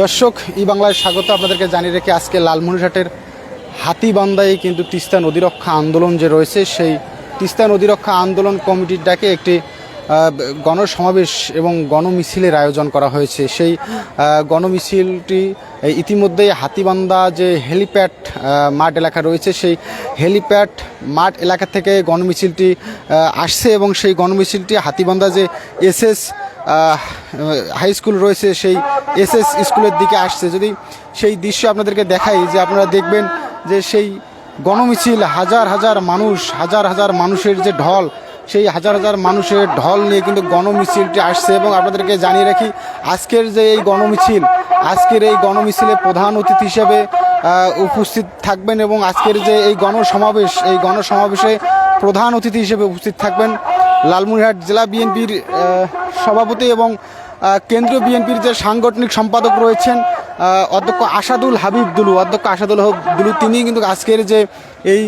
দর্শক, ই বাংলায় স্বাগত। আপনাদেরকে জানিয়ে রেখে আজকে লালমনিরহাটের হাতিবান্ধায় কিন্তু তিস্তা নদী রক্ষা আন্দোলন যে রয়েছে, সেই তিস্তা নদী রক্ষা আন্দোলন কমিটির ডাকে একটি গণসমাবেশ এবং গণমিছিলের আয়োজন করা হয়েছে। সেই গণমিছিলটি ইতিমধ্যেই হাতিবান্ধা যে হেলিপ্যাড মাঠ এলাকা রয়েছে, সেই হেলিপ্যাড মাঠ এলাকা থেকে গণমিছিলটি আসছে এবং সেই গণমিছিলটি হাতিবান্ধা যে এসএস হাই স্কুল রয়েছে, সেই এসএস স্কুলের দিকে আসছে। যদি সেই দৃশ্য আপনাদেরকে দেখাই, যে আপনারা দেখবেন যে সেই গণমিছিল হাজার হাজার মানুষ, হাজার হাজার মানুষের যে ঢল, সেই হাজার হাজার মানুষের ঢল নিয়ে কিন্তু গণমিছিলটি আসছে। এবং আপনাদেরকে জানিয়ে রাখি, আজকের যে এই গণমিছিল, আজকের এই গণমিছিলে প্রধান অতিথি হিসেবে উপস্থিত থাকবেন এবং আজকের যে এই গণসমাবেশ, এই গণসমাবেশে প্রধান অতিথি হিসেবে উপস্থিত থাকবেন। লালমনিরহাট জেলা বিএনপির সভাপতি এবং কেন্দ্রীয় বিএনপির যে সাংগঠনিক সম্পাদক রয়েছেন অধ্যক্ষ আসাদুল হাবিব দুলু। অধ্যক্ষ আসাদুল দুলু তিনি কিন্তু আজকের যে এই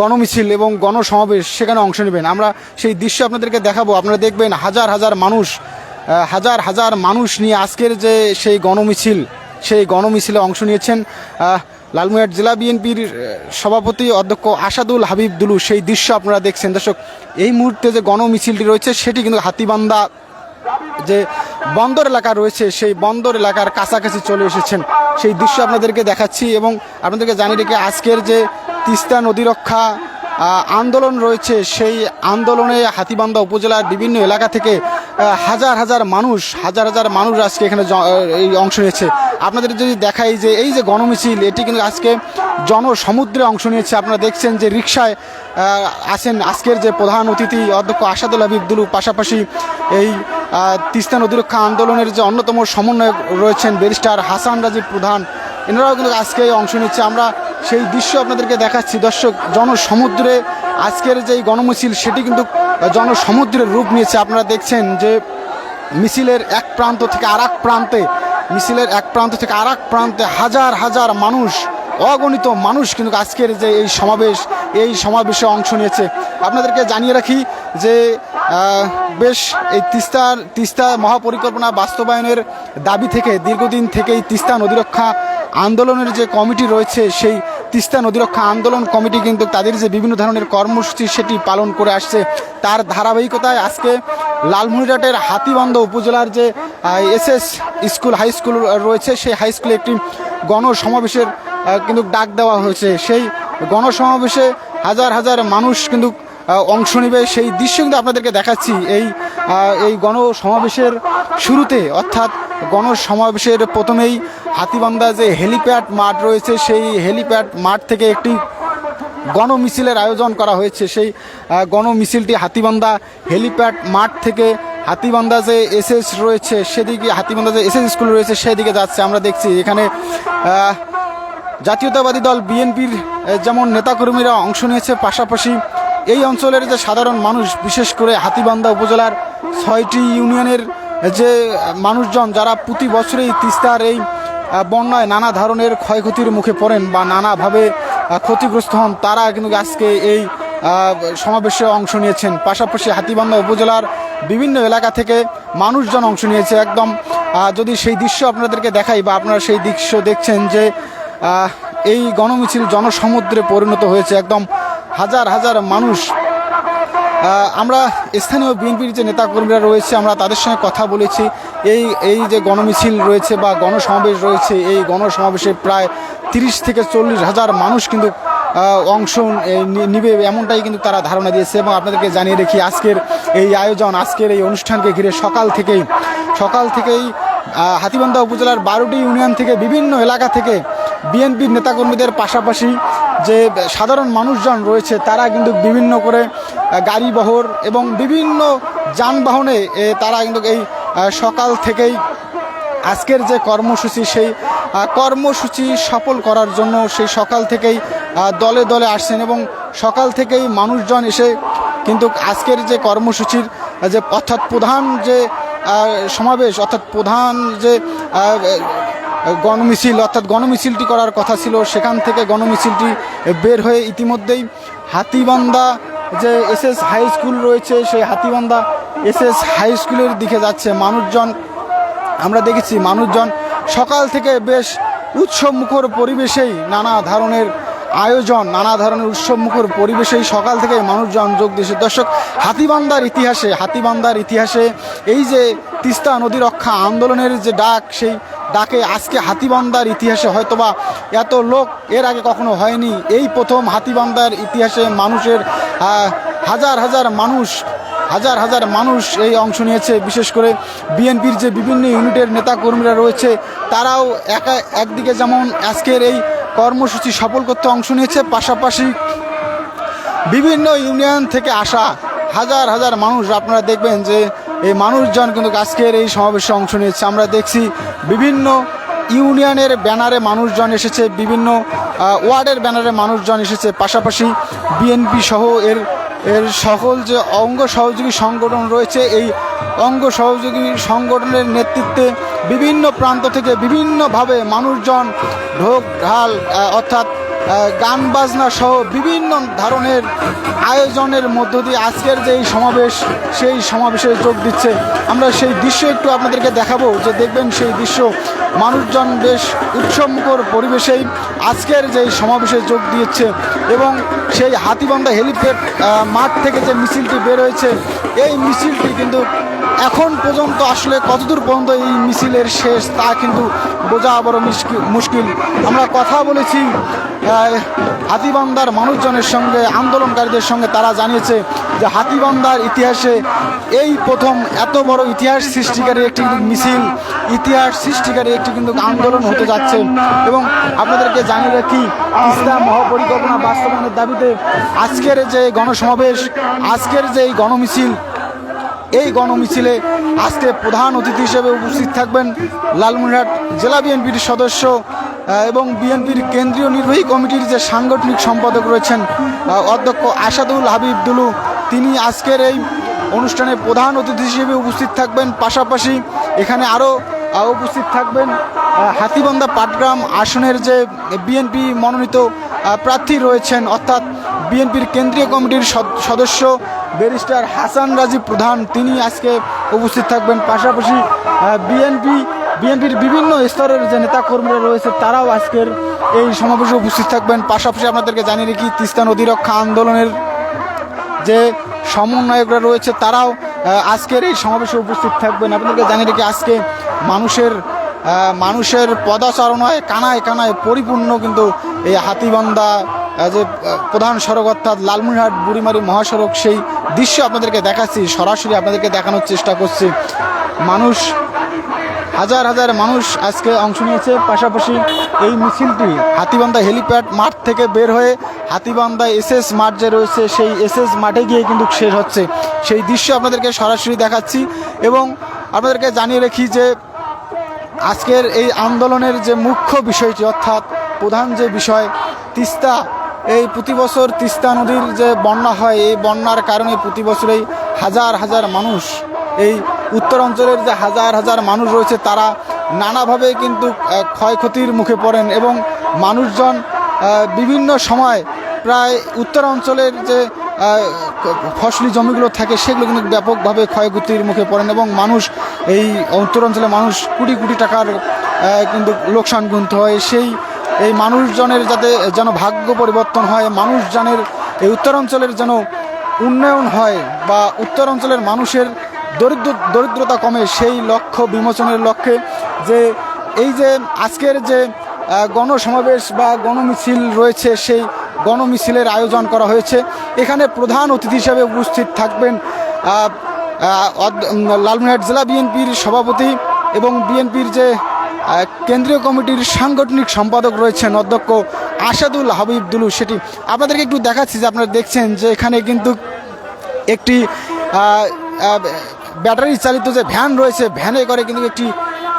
গণমিছিল এবং গণসমাবেশ সেখানে অংশ নেবেন। আমরা সেই দৃশ্য আপনাদেরকে দেখাবো। আপনারা দেখবেন হাজার হাজার মানুষ হাজার হাজার মানুষ নিয়ে আজকের যে সেই গণমিছিল, সেই গণমিছিলে অংশ নিয়েছেন। লালমনিরহাট জেলা বিএনপির সভাপতি অধ্যক্ষ আসাদুল হাবিব দুলু, সেই দৃশ্য আপনারা দেখছেন। দর্শক, এই মুহূর্তে যে গণমিছিলটি রয়েছে, সেটি কিন্তু হাতিবান্ধা যে বন্দর এলাকা রয়েছে, সেই বন্দর এলাকার কাছাকাছি চলে এসেছেন। সেই দৃশ্য আপনাদেরকে দেখাচ্ছি এবং আপনাদেরকে জানিয়ে রেখে আজকের যে তিস্তা নদী রক্ষা আন্দোলন রয়েছে, সেই আন্দোলনে হাতিবান্ধা উপজেলার বিভিন্ন এলাকা থেকে হাজার হাজার মানুষ, হাজার হাজার মানুষ আজকে এখানে এই অংশ নিয়েছে। আপনাদের যদি দেখাই যে এই যে গণমিছিল, এটি কিন্তু আজকে জনসমুদ্রে অংশ নিয়েছে। আপনারা দেখছেন যে রিক্সায় আছেন আজকের যে প্রধান অতিথি অধ্যক্ষ আসাদুল হাবিব দুলু। পাশাপাশি এই তিস্তা নদী রক্ষা আন্দোলনের যে অন্যতম সমন্বয়ক রয়েছেন ব্যারিস্টার হাসান রাজীব প্রধান, এনারাও কিন্তু আজকে অংশ নিচ্ছে। আমরা সেই দৃশ্য আপনাদেরকে দেখাচ্ছি। দর্শক, জনসমুদ্রে আজকের যে গণমিছিল, সেটি কিন্তু জনসমুদ্রের রূপ নিয়েছে। আপনারা দেখছেন যে মিছিলের এক প্রান্ত থেকে আর প্রান্তে, মিছিলের এক প্রান্ত থেকে আর প্রান্তে হাজার হাজার মানুষ, অগণিত মানুষ কিন্তু আজকের যে এই সমাবেশ, এই সমাবেশে অংশ নিয়েছে। আপনাদেরকে জানিয়ে রাখি যে বেশ এই তিস্তার তিস্তা মহাপরিকল্পনা বাস্তবায়নের দাবি থেকে, দীর্ঘদিন থেকেই তিস্তা নদী রক্ষা আন্দোলনের যে কমিটি রয়েছে, সেই তিস্তা নদী রক্ষা আন্দোলন কমিটি কিন্তু তাদের যে বিভিন্ন ধরনের কর্মসূচি সেটি পালন করে আসছে, তার ধারাবাহিকতায় আজকে লালমনিরহাটের হাতিবান্ধ উপজেলার যে এসএস স্কুল, হাই স্কুল রয়েছে, সেই হাই স্কুলে একটি গণসমাবেশের কিন্তু ডাক দেওয়া হয়েছে। সেই গণসমাবেশে হাজার হাজার মানুষ কিন্তু অংশ নেবে। সেই দৃশ্য কিন্তু আপনাদেরকে দেখাচ্ছি। এই এই গণসমাবেশের শুরুতে, অর্থাৎ গণসমাবেশের প্রথমেই হাতিবান্ধা যে হেলিপ্যাড মাঠ রয়েছে, সেই হেলিপ্যাড মাঠ থেকে একটি গণমিছিলের আয়োজন করা হয়েছে। সেই গণমিছিলটি হাতিবান্ধা হেলিপ্যাড মাঠ থেকে হাতিবান্ধা যে এসএস রয়েছে, সেদিকে হাতিবান্ধা যে এসএস স্কুল রয়েছে, সেদিকে যাচ্ছে। আমরা দেখছি এখানে জাতীয়তাবাদী দল বিএনপির যেমন নেতাকর্মীরা অংশ নিয়েছে, পাশাপাশি এই অঞ্চলের যে সাধারণ মানুষ, বিশেষ করে হাতিবান্ধা উপজেলার ছয়টি ইউনিয়নের যে মানুষজন যারা প্রতি বছরেই তিস্তার এই বন্যায় নানা ধরনের ক্ষয়ক্ষতির মুখে পড়েন বা নানাভাবে ক্ষতিগ্রস্ত হন, তারা কিন্তু আজকে এই সমাবেশে অংশ নিয়েছেন। পাশাপাশি হাতিবান্ধা উপজেলার বিভিন্ন এলাকা থেকে মানুষজন অংশ নিয়েছে। একদম যদি সেই দৃশ্য আপনাদেরকে দেখাই বা আপনারা সেই দৃশ্য দেখছেন যে এই গণমিছিল জনসমুদ্রে পরিণত হয়েছে। একদম হাজার হাজার মানুষ আমরা স্থানীয় বিএনপির যে নেতাকর্মীরা রয়েছে, আমরা তাদের সঙ্গে কথা বলেছি। এই এই যে গণমিছিল রয়েছে বা গণসমাবেশ রয়েছে, এই গণসমাবেশে প্রায় তিরিশ থেকে চল্লিশ হাজার মানুষ কিন্তু অংশ নিবে এমনটাই কিন্তু তারা ধারণা দিয়েছে এবং আপনাদেরকে জানিয়ে রেখি, আজকের এই আয়োজন, আজকের এই অনুষ্ঠানকে ঘিরে সকাল থেকেই সকাল থেকেই হাতিবান্ধা উপজেলার বারোটি ইউনিয়ন থেকে বিভিন্ন এলাকা থেকে বিএনপির নেতাকর্মীদের পাশাপাশি যে সাধারণ মানুষজন রয়েছে, তারা কিন্তু বিভিন্ন করে গাড়ি বহর এবং বিভিন্ন যানবাহনে তারা কিন্তু এই সকাল থেকেই আজকের যে কর্মসূচি, সেই কর্মসূচি সফল করার জন্য সেই সকাল থেকেই দলে দলে আসছেন এবং সকাল থেকেই মানুষজন এসে কিন্তু আজকের যে কর্মসূচির যে অর্থাৎ প্রধান যে সমাবেশ, অর্থাৎ প্রধান যে গণমিছিল, অর্থাৎ গণমিছিলটি করার কথা ছিল। সেখান থেকে গণমিছিলটি বের হয়ে ইতিমধ্যেই হাতিবান্ধা যে এস এস হাই স্কুল রয়েছে, সেই হাতিবান্ধা এস হাই স্কুলের দিকে যাচ্ছে। মানুষজন, আমরা দেখেছি মানুষজন সকাল থেকে বেশ উৎসবমুখর পরিবেশেই নানা ধরনের আয়োজন, নানা ধরনের উৎসবমুখর পরিবেশেই সকাল থেকে মানুষজন যোগ দিয়েছে। দর্শক হাতিবান্দার ইতিহাসে হাতিবান্দার ইতিহাসে এই যে তিস্তা নদী রক্ষা আন্দোলনের যে ডাক, সেই ডাকে আজকে হাতিবান্দার ইতিহাসে হয়তোবা এত লোক এর আগে কখনো হয়নি। এই প্রথম হাতিবান্দার ইতিহাসে মানুষের হাজার হাজার মানুষ, হাজার হাজার মানুষ এই অংশ নিয়েছে। বিশেষ করে বিএনপির যে বিভিন্ন ইউনিটের নেতাকর্মীরা রয়েছে, তারাও একা, একদিকে যেমন আজকের এই কর্মসূচি সফল করতে অংশ নিয়েছে, পাশাপাশি বিভিন্ন ইউনিয়ন থেকে আসা হাজার হাজার মানুষ, আপনারা দেখবেন যে এই মানুষজন কিন্তু আজকের এই সমাবেশে অংশ নিয়েছে। আমরা দেখছি বিভিন্ন ইউনিয়নের ব্যানারে মানুষজন এসেছে, বিভিন্ন ওয়ার্ডের ব্যানারে মানুষজন এসেছে, পাশাপাশি বিএনপি সহ এর এর সকল যে অঙ্গ সহযোগী সংগঠন রয়েছে, এই অঙ্গ সহযোগী সংগঠনের নেতৃত্বে বিভিন্ন প্রান্ত থেকে বিভিন্নভাবে মানুষজন ঢোক, ঢাল অর্থাৎ গান বাজনা সহ বিভিন্ন ধরনের আয়োজনের মধ্য দিয়ে আজকের যে সমাবেশ, সেই সমাবেশে যোগ দিচ্ছে। আমরা সেই দৃশ্য একটু আপনাদেরকে দেখাবো, যে দেখবেন সেই দৃশ্য মানুষজন বেশ উৎসবমুখর পরিবেশেই আজকের যে সমাবেশে যোগ দিয়েছে এবং সেই হাতিবান্ধা হেলিপ্যাড মাঠ থেকে যে মিছিলটি বের হয়েছে, এই মিছিলটি কিন্তু এখন পর্যন্ত আসলে কতদূর পর্যন্ত এই মিছিলের শেষ, তা কিন্তু বোঝা বড় মুশকি- মুশকিল। আমরা কথা বলেছি হাতিবান্দার মানুষজনের সঙ্গে, আন্দোলনকারীদের সঙ্গে। তারা জানিয়েছে যে হাতিবান্দার ইতিহাসে এই প্রথম এত বড় ইতিহাস সৃষ্টিকারী একটি মিছিল, ইতিহাস সৃষ্টিকারী একটি কিন্তু আন্দোলন হতে যাচ্ছে। এবং আপনাদেরকে জানিয়ে রাখি, ইসলাম মহাপরিকল্পনা বাস্তবায়নের দাবিতে আজকের যে গণসমাবেশ, আজকের যে এই গণমিছিল এই গণমিছিলে আজকে প্রধান অতিথি হিসেবে উপস্থিত থাকবেন লালমনিরহাট জেলা বিএনপির সদস্য এবং বিএনপির কেন্দ্রীয় নির্বাহী কমিটির যে সাংগঠনিক সম্পাদক রয়েছেন অধ্যক্ষ আসাদুল হাবিব দুলু। তিনি আজকের এই অনুষ্ঠানে প্রধান অতিথি হিসেবে উপস্থিত থাকবেন। পাশাপাশি এখানে আরও উপস্থিত থাকবেন হাতিবান্ধা পাটগ্রাম আসনের যে বিএনপি মনোনীত প্রার্থী রয়েছেন, অর্থাৎ বিএনপির কেন্দ্রীয় কমিটির সদ- সদস্য ব্যারিস্টার হাসান রাজীব প্রধান। তিনি আজকে উপস্থিত থাকবেন। পাশাপাশি বিএনপি বিএনপির বিভিন্ন স্তরের যে নেতাকর্মীরা রয়েছে, তারাও আজকের এই সমাবেশে উপস্থিত থাকবেন। পাশাপাশি আপনাদেরকে জানিয়ে রাখি, তিস্তা নদী রক্ষা আন্দোলনের যে সমন্বয়করা রয়েছে, তারাও আজকের এই সমাবেশে উপস্থিত থাকবেন। আপনাদেরকে জানিয়ে রেখে, আজকে মানুষের মানুষের পদাচারণায় কানায় কানায় পরিপূর্ণ কিন্তু এই হাতিবান্ধা যে প্রধান সড়ক অর্থাৎ লালমনিরহাট বুড়িমারি মহাসড়ক, সেই দৃশ্য আপনাদেরকে দেখাচ্ছি, সরাসরি আপনাদেরকে দেখানোর চেষ্টা করছি। মানুষ, হাজার হাজার মানুষ আজকে অংশ নিয়েছে। পাশাপাশি এই মিছিলটি হাতিবান্ধা হেলিপ্যাড মাঠ থেকে বের হয়ে হাতিবান্ধা এসএস মাঠ যে রয়েছে, সেই এসএস মাঠে গিয়ে কিন্তু শেষ হচ্ছে। সেই দৃশ্য আপনাদেরকে সরাসরি দেখাচ্ছি এবং আপনাদেরকে জানিয়ে রাখি যে আজকের এই আন্দোলনের যে মুখ্য বিষয়টি, অর্থাৎ প্রধান যে বিষয়, তিস্তা এই প্রতি বছর তিস্তা নদীর যে বন্যা হয়, এই বন্যার কারণে প্রতি বছরেই হাজার হাজার মানুষ এই উত্তর অঞ্চলের যে হাজার হাজার মানুষ রয়েছে, তারা নানাভাবে কিন্তু ক্ষয়ক্ষতির মুখে পড়েন এবং মানুষজন বিভিন্ন সময় প্রায় উত্তর অঞ্চলের যে ফসলি জমিগুলো থাকে, সেগুলো কিন্তু ব্যাপকভাবে ক্ষয়ক্ষতির মুখে পড়েন এবং মানুষ এই উত্তর অঞ্চলের মানুষ কোটি কোটি টাকার কিন্তু লোকসান গুনতে হয়। সেই এই মানুষজনের যাতে যেন ভাগ্য পরিবর্তন হয়, মানুষজনের এই উত্তরাঞ্চলের যেন উন্নয়ন হয় বা উত্তরাঞ্চলের মানুষের দরিদ্র, দরিদ্রতা কমে, সেই লক্ষ্য বিমোচনের লক্ষ্যে যে এই যে আজকের যে গণসমাবেশ বা গণমিছিল রয়েছে, সেই গণমিছিলের আয়োজন করা হয়েছে। এখানে প্রধান অতিথি হিসেবে উপস্থিত থাকবেন লালমনিরহাট জেলা বিএনপির সভাপতি এবং বিএনপির যে কেন্দ্রীয় কমিটির সাংগঠনিক সম্পাদক রয়েছেন অধ্যক্ষ আসাদুল হাবিবদুলু সেটি আপনাদেরকে একটু দেখাচ্ছি যে আপনারা দেখছেন যে এখানে কিন্তু একটি ব্যাটারি চালিত যে ভ্যান রয়েছে, ভ্যানে করে কিন্তু একটি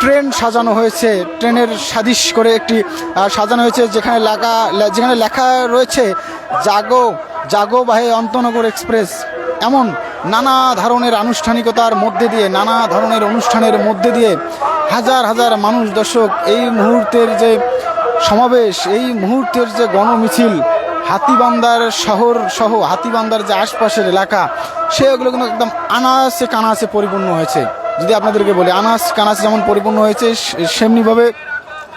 ট্রেন সাজানো হয়েছে। ট্রেনের সাদিশ করে একটি সাজানো হয়েছে যেখানে লেখা যেখানে লেখা রয়েছে, জাগো জাগো বাহে অন্তনগর এক্সপ্রেস। এমন নানা ধরনের আনুষ্ঠানিকতার মধ্যে দিয়ে, নানা ধরনের অনুষ্ঠানের মধ্যে দিয়ে হাজার হাজার মানুষ দর্শক, এই মুহূর্তের যে সমাবেশ, এই মুহূর্তের যে গণমিছিল, হাতিবান্দার শহর সহ, হাতিবান্দার যে আশপাশের এলাকা, সেগুলো কিন্তু একদম আনাসে কানাসে পরিপূর্ণ হয়েছে। যদি আপনাদেরকে বলি আনাস কানাসে যেমন পরিপূর্ণ হয়েছে সেমনিভাবে,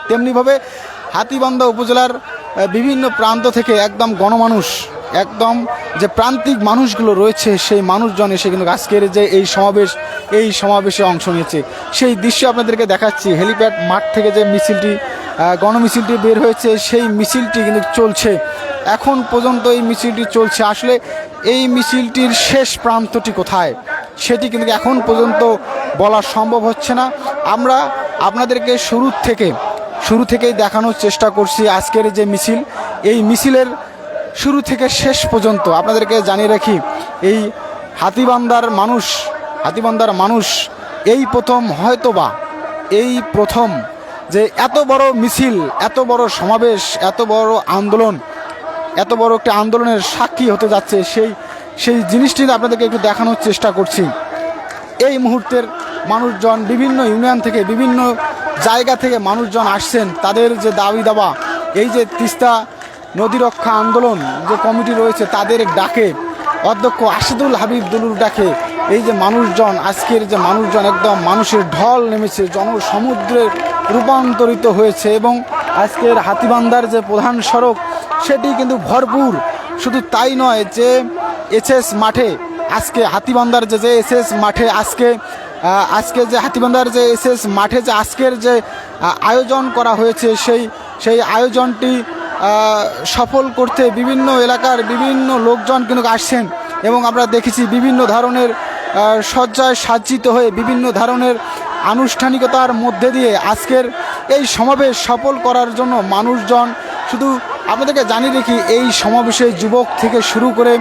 তেমনিভাবে হাতিবান্ধা উপজেলার বিভিন্ন প্রান্ত থেকে একদম গণমানুষ, একদম যে প্রান্তিক মানুষগুলো রয়েছে, সেই মানুষজন এসে কিন্তু আজকের যে এই সমাবেশ, এই সমাবেশে অংশ নিয়েছে। সেই দৃশ্য আপনাদেরকে দেখাচ্ছি। হেলিপ্যাড মাঠ থেকে যে মিছিলটি গণমিছিলটি বের হয়েছে, সেই মিছিলটি কিন্তু চলছে। এখন পর্যন্ত এই মিছিলটি চলছে। আসলে এই মিছিলটির শেষ প্রান্তটি কোথায়, সেটি কিন্তু এখন পর্যন্ত বলা সম্ভব হচ্ছে না। আমরা আপনাদেরকে শুরুর থেকে শুরু থেকেই দেখানোর চেষ্টা করছি আজকের যে মিছিল, এই মিছিলের শুরু থেকে শেষ পর্যন্ত আপনাদেরকে জানিয়ে রাখি, এই হাতিবান্দার মানুষ হাতিবান্দার মানুষ, এই প্রথম হয়তোবা, এই প্রথম যে এত বড় মিছিল, এত বড় সমাবেশ, এত বড় আন্দোলন, এত বড় একটা আন্দোলনের সাক্ষী হতে যাচ্ছে, সেই সেই জিনিসটি আপনাদেরকে একটু দেখানোর চেষ্টা করছি। এই মুহূর্তের মানুষজন বিভিন্ন ইউনিয়ন থেকে বিভিন্ন জায়গা থেকে মানুষজন আসছেন, তাদের যে দাবি দাবা, এই যে তিস্তা নদী রক্ষা আন্দোলন যে কমিটি রয়েছে, তাদের ডাকে। অধ্যক্ষ আশিদুল হাবিব দুলুর ডাকে, এই যে মানুষজন, আজকের যে মানুষজন একদম মানুষের ঢল নেমেছে জনসমুদ্রে রূপান্তরিত হয়েছে এবং আজকের হাতিবান্দার যে প্রধান সড়ক, সেটি কিন্তু ভরপুর। শুধু তাই নয় যে, এসএস মাঠে, আজকে হাতিবান্দার যে যে এসএস মাঠে আজকে আজকে যে হাতিবান্দার যে এসএস মাঠে যে আজকের যে আয়োজন করা হয়েছে, সেই সেই আয়োজনটি সফল করতে বিভিন্ন এলাকার বিভিন্ন লোকজন কিন্তু আসছেন এবং আমরা দেখেছি বিভিন্ন ধরনের সজ্জায় সাজ্জিত হয়ে বিভিন্ন ধরনের আনুষ্ঠানিকতার মধ্যে দিয়ে আজকের এই সমাবেশ সফল করার জন্য মানুষজন শুধু আপনাদেরকে জানিয়ে রেখি, এই সমাবেশে যুবক থেকে শুরু করে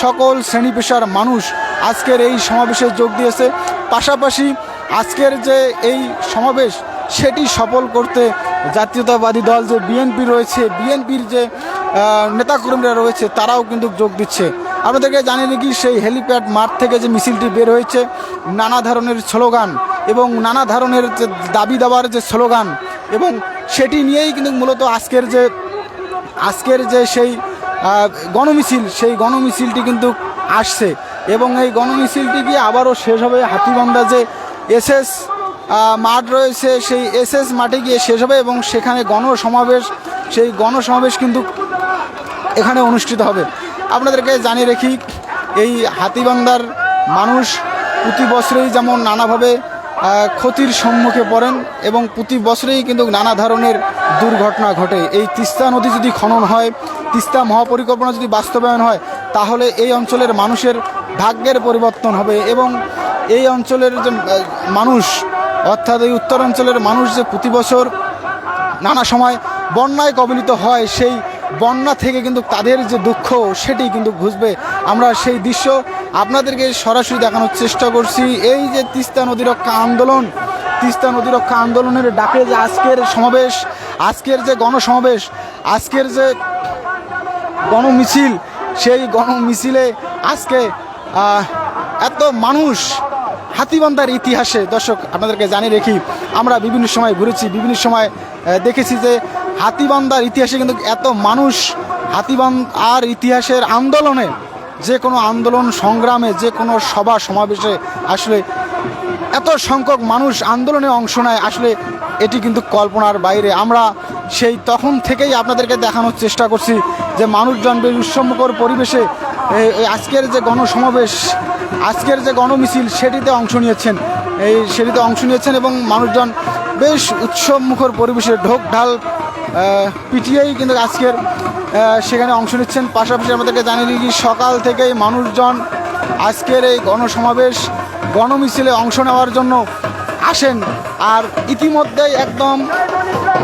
সকল শ্রেণি পেশার মানুষ আজকের এই সমাবেশে যোগ দিয়েছে। পাশাপাশি আজকের যে এই সমাবেশ, সেটি সফল করতে জাতীয়তাবাদী দল যে বিএনপি রয়েছে বিএনপির যে নেতাকর্মীরা রয়েছে, তারাও কিন্তু যোগ দিচ্ছে। আপনাদেরকে জানিয়ে রাখি, সেই হেলিপ্যাড মাঠ থেকে যে মিছিলটি বের হয়েছে, নানা ধরনের স্লোগান এবং নানা ধরনের যে দাবি দাবার যে স্লোগান এবং সেটি নিয়েই কিন্তু মূলত আজকের যে আজকের যে সেই গণমিছিল, সেই গণমিছিলটি কিন্তু আসছে এবং এই গণমিছিলটি গিয়ে আবারও শেষ হবে? হাতিবান্ধা যে এসএস মাঠ রয়েছে, সেই এসএস মাঠে গিয়ে শেষ হবে এবং সেখানে গণসমাবেশ, সেই গণসমাবেশ কিন্তু এখানে অনুষ্ঠিত হবে। আপনাদেরকে জানিয়ে রেখি, এই হাতিবান্দার মানুষ প্রতি বছরেই যেমন নানাভাবে ক্ষতির সম্মুখে পড়েন এবং প্রতি বছরেই কিন্তু নানা ধরনের দুর্ঘটনা ঘটে। এই তিস্তা নদী যদি খনন হয়, তিস্তা মহাপরিকল্পনা যদি বাস্তবায়ন হয়, তাহলে এই অঞ্চলের মানুষের ভাগ্যের পরিবর্তন হবে এবং এই অঞ্চলের যে মানুষ, অর্থাৎ এই উত্তরাঞ্চলের মানুষ যে প্রতি বছর নানা সময় বন্যায় কবলিত হয়, সেই বন্যা থেকে কিন্তু তাদের যে দুঃখ, সেটি কিন্তু ঘুষবে। আমরা সেই দৃশ্য আপনাদেরকে সরাসরি দেখানোর চেষ্টা করছি। এই যে তিস্তা নদী রক্ষা আন্দোলন, তিস্তা নদী রক্ষা আন্দোলনের ডাকে যে আজকের সমাবেশ, আজকের যে গণসমাবেশ, আজকের যে গণমিছিল, সেই গণমিছিলে আজকে এত মানুষ হাতিবান্ধার ইতিহাসে, দর্শক আপনাদেরকে জানিয়ে রেখি, আমরা বিভিন্ন সময় ঘুরেছি, বিভিন্ন সময় দেখেছি যে হাতিবান্ধার ইতিহাসে কিন্তু এত মানুষ হাতিবান আর ইতিহাসের আন্দোলনে যে কোনো আন্দোলন সংগ্রামে, যে কোনো সভা সমাবেশে আসলে এত সংখ্যক মানুষ আন্দোলনে অংশ নেয়, আসলে এটি কিন্তু কল্পনার বাইরে। আমরা সেই তখন থেকেই আপনাদেরকে দেখানোর চেষ্টা করছি যে মানুষজন বেশ উৎসবমুখর পরিবেশে আজকের যে গণসমাবেশ, আজকের যে গণমিছিল, সেটিতে অংশ নিয়েছেন। এই সেটিতে অংশ নিয়েছেন এবং মানুষজন বেশ উৎসবমুখর পরিবেশে ঢোক ঢাল পিটিয়েই কিন্তু আজকের সেখানে অংশ নিচ্ছেন। পাশাপাশি আমাদেরকে জানিয়ে দিই সকাল থেকেই মানুষজন আজকের এই গণসমাবেশ গণমিছিলে অংশ নেওয়ার জন্য আসেন। আর ইতিমধ্যেই একদম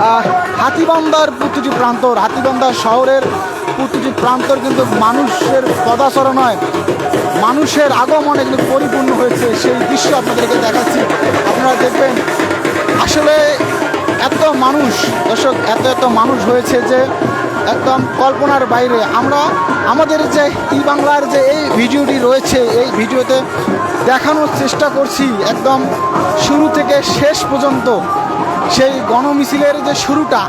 আহ, হাতিবান্ধার প্রতিটি প্রান্তর হাতিবান্ধার শহরের প্রতিটি প্রান্তর কিন্তু মানুষের পদাচরণ হয় মানুষের আগমনে কিন্তু পরিপূর্ণ হয়েছে। সেই দৃশ্য আপনাদেরকে দেখাচ্ছি। আপনারা দেখবেন আসলে এত মানুষ দর্শক এত এত মানুষ হয়েছে যে একদম কল্পনার বাইরে। আমরা আমাদের যে ই বাংলার যে এই ভিডিওটি রয়েছে, এই ভিডিওতে দেখানোর চেষ্টা করছি একদম শুরু থেকে শেষ পর্যন্ত। সেই গণমিছিলের যে শুরুটা,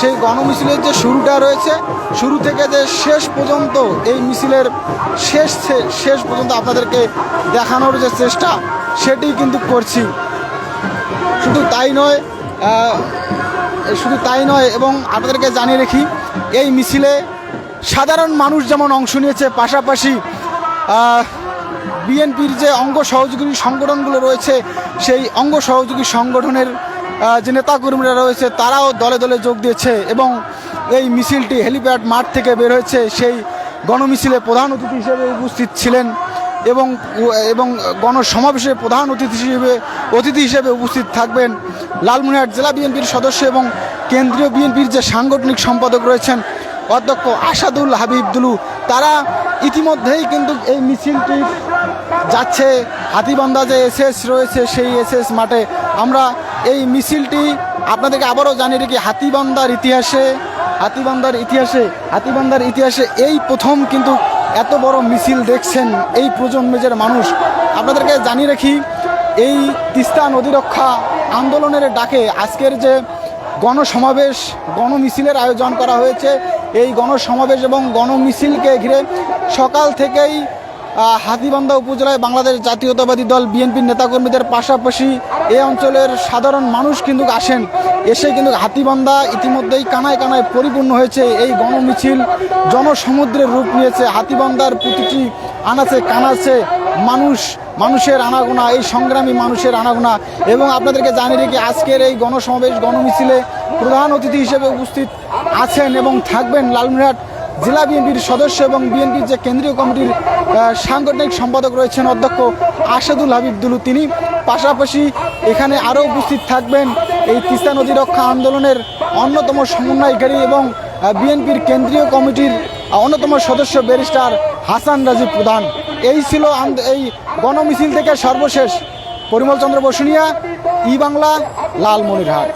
সেই গণমিছিলের যে শুরুটা রয়েছে, শুরু থেকে যে শেষ পর্যন্ত এই মিছিলের শেষ শেষ পর্যন্ত আপনাদেরকে দেখানোর যে চেষ্টা, সেটি কিন্তু করছি। শুধু তাই নয় শুধু তাই নয়, এবং আপনাদেরকে জানিয়ে রাখি এই মিছিলে সাধারণ মানুষ যেমন অংশ নিয়েছে, পাশাপাশি বিএনপির যে অঙ্গ সহযোগী সংগঠনগুলো রয়েছে, সেই অঙ্গ সহযোগী সংগঠনের যে নেতাকর্মীরা রয়েছে, তারাও দলে দলে যোগ দিয়েছে এবং এই মিছিলটি হেলিপ্যাড মাঠ থেকে বের হয়েছে। সেই গণমিছিলে প্রধান অতিথি হিসেবে উপস্থিত ছিলেন এবং এবং গণসমাবেশে প্রধান অতিথি হিসেবে অতিথি হিসেবে উপস্থিত থাকবেন লালমনিরহাট জেলা বিএনপির সদস্য এবং কেন্দ্রীয় বিএনপির যে সাংগঠনিক সম্পাদক রয়েছেন অধ্যক্ষ আসাদুল হাবিবদুলু, তারা ইতিমধ্যেই কিন্তু এই মিছিলটি যাচ্ছে। হাতিবান্ধা যে এসএস রয়েছে, সেই এসএস মাঠে আমরা এই মিছিলটি আপনাদেরকে আবারও জানিয়ে রেখি, হাতিবান্ধার ইতিহাসে হাতিবান্ধার ইতিহাসে হাতিবান্ধার ইতিহাসে এই প্রথম কিন্তু এত বড় মিছিল দেখছেন এই প্রজন্মের মানুষ। আপনাদেরকে জানিয়ে রাখি, এই তিস্তা নদী রক্ষা আন্দোলনের ডাকে আজকের যে গণসমাবেশ, গণমিছিলের আয়োজন করা হয়েছে। এই গণসমাবেশ এবং গণমিছিলকে ঘিরে সকাল থেকেই হাতিবান্ধা উপজেলায় বাংলাদেশ জাতীয়তাবাদী দল বিএনপির নেতাকর্মীদের পাশাপাশি এই অঞ্চলের সাধারণ মানুষ কিন্তু আসেন। এসে কিন্তু হাতিবান্ধা ইতিমধ্যেই কানায় কানায় পরিপূর্ণ হয়েছে। এই গণমিছিল জনসমুদ্রের রূপ নিয়েছে। হাতিবান্ধার প্রতিটি আনাচে কানাচে মানুষ মানুষের আনাগোনা, এই সংগ্রামী মানুষের আনাগোনা এবং আপনাদেরকে জানিয়ে রেখে আজকের এই গণসমাবেশ, গণমিছিলে প্রধান অতিথি হিসেবে উপস্থিত আছেন এবং থাকবেন লালমিরহাট জেলা বিএনপির সদস্য এবং বিএনপির যে কেন্দ্রীয় কমিটির সাংগঠনিক সম্পাদক রয়েছেন অধ্যক্ষ আসাদুল হাবিবদুলু তিনি পাশাপাশি এখানে আরও উপস্থিত থাকবেন এই তিস্তা নদী রক্ষা আন্দোলনের অন্যতম সমন্বয়কারী এবং বিএনপির কেন্দ্রীয় কমিটির অন্যতম সদস্য ব্যারিস্টার হাসান রাজীব প্রধান। এই ছিল এই গণমিছিল থেকে সর্বশেষ। পরিমল চন্দ্র বসুনিয়া ই বাংলা লালমনিরহাট।